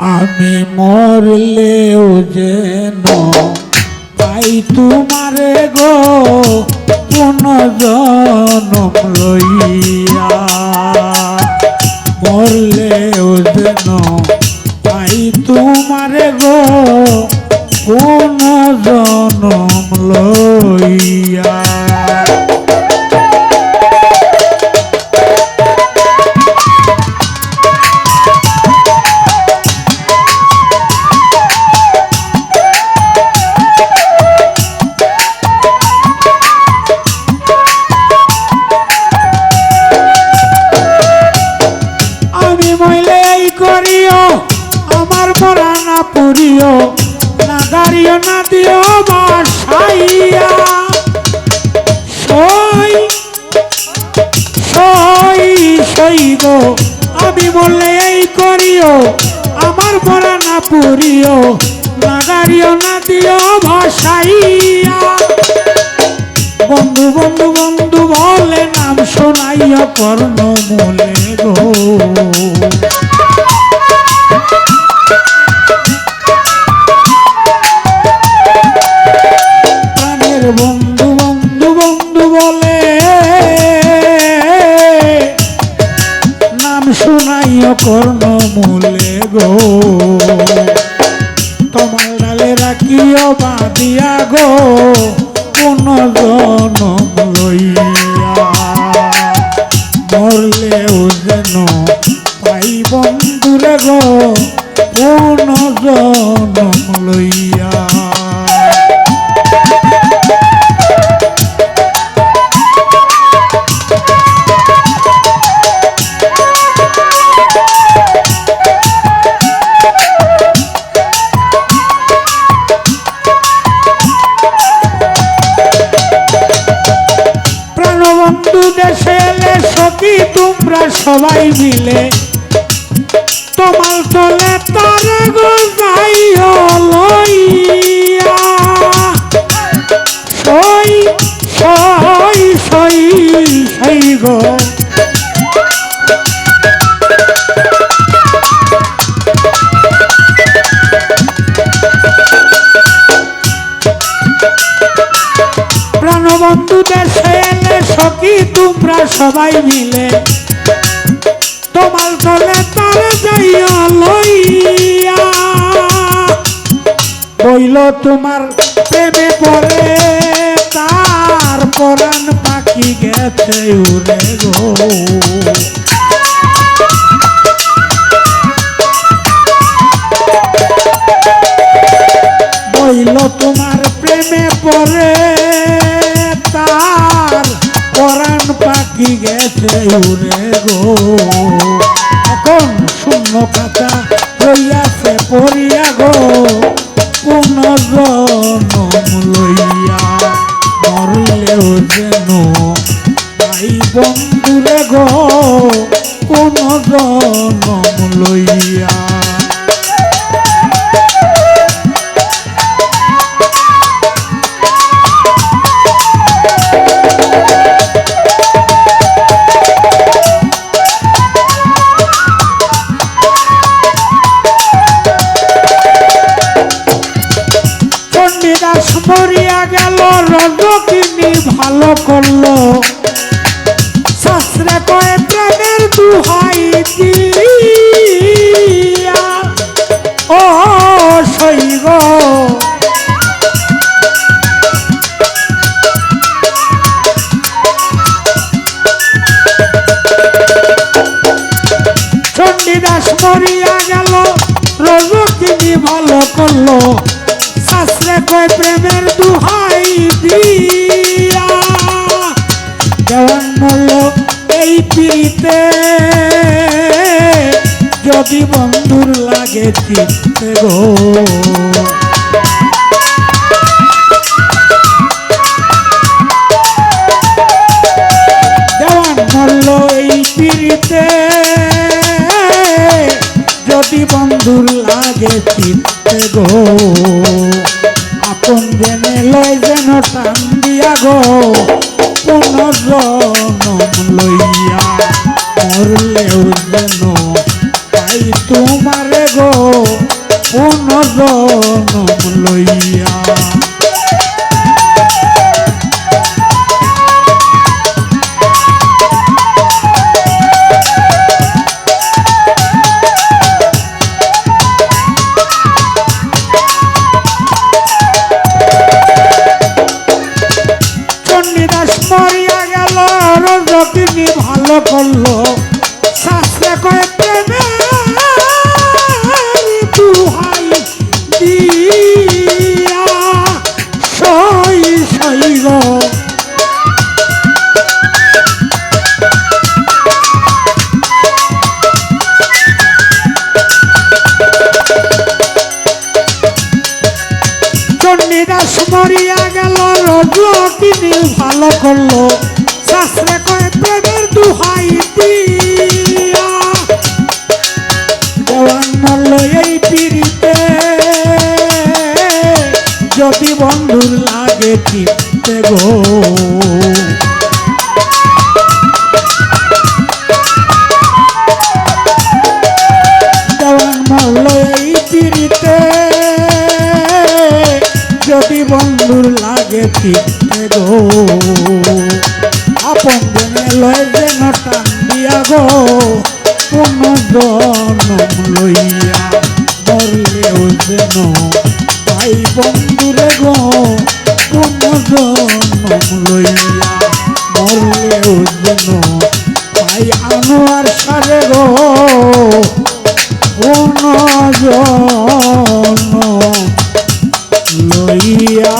আমি মরলেও যেন পাই তোমারে গো পুনজনম লইয়া। মরলেও যেন পাই তোমারে গো পুনজনম লইয়া। না দাঁড়িও না দিও বাসাইয়া। সই সই সই গো, আমি বললে এই করিও, আমার মরা না পুরিও না দাঁড়িও না দিও ভাসাইয়া বন্ধু বন্ধু বন্ধু বলে নাম শোনাইয়া কর্ণ মূলে গো। নাম কর্ণ মূলে গো। তোমার ডালে রাখিও বাঁধিয়া গো। কোন জনম লইয়া দেশে এলে সখী তোমরা সবাই মিলে। তোমার তলে তার প্রাণবন্ধু দেশে সখী, তোমরা সবাই মিলে তোমার তলে তার যাইয়া লইয়া বইল তোমার প্রেমে পড়ে, তার পরাণ পাখি গেছে উড়ে গো। উড়ে গো। এখন শূন্য খাতা রইয়াছে পড়িয়া গো। পুনর্জনম লইয়া মরলেও যেন ভাই বন্ধুরে গো। পুনর্জনম লইয়া করল। শাস্ত্রে কয়ে প্রেমের দুহাই দিয়া ও শৈব চণ্ডীদাস মরিয়া গেল, রজকিনী ভালো করল। শাস্ত্রে কয় প্রেমের পিড়িতে যদি বন্ধুর লাগে চিত্তে গো। যদি বন্ধুর লাগে চিত্তে গো। আপন জেনে লয় যেন টান দিয়া গো। পুনর্জনম লইয়া মরলেও যেন তাই তোমারে গো পুনর্জনম লইয়া। রজকিনী ভালো করল। শাস্ত্রে কয়ে প্রেমে দুহাই দিয়া সই সই গো চণ্ডীদাস মরিয়া গেল রজকিনী ভালো করল। শাস্ত্রে কয়ে, প্রেমের দুহাই দিয়া দেওয়ান এই পিড়িতে। যদি বন্ধুর লাগে চিনতে গো। যদি বন্ধুর লাগে চিনতে গো। গো পুনর্জনম লইয়া মরলেও যেন ভাই বন্ধুরে গো পুনর্জনম লইয়া মরলেও যেন ভাই আনোয়ার সারে গো পুনর্জনম লইয়া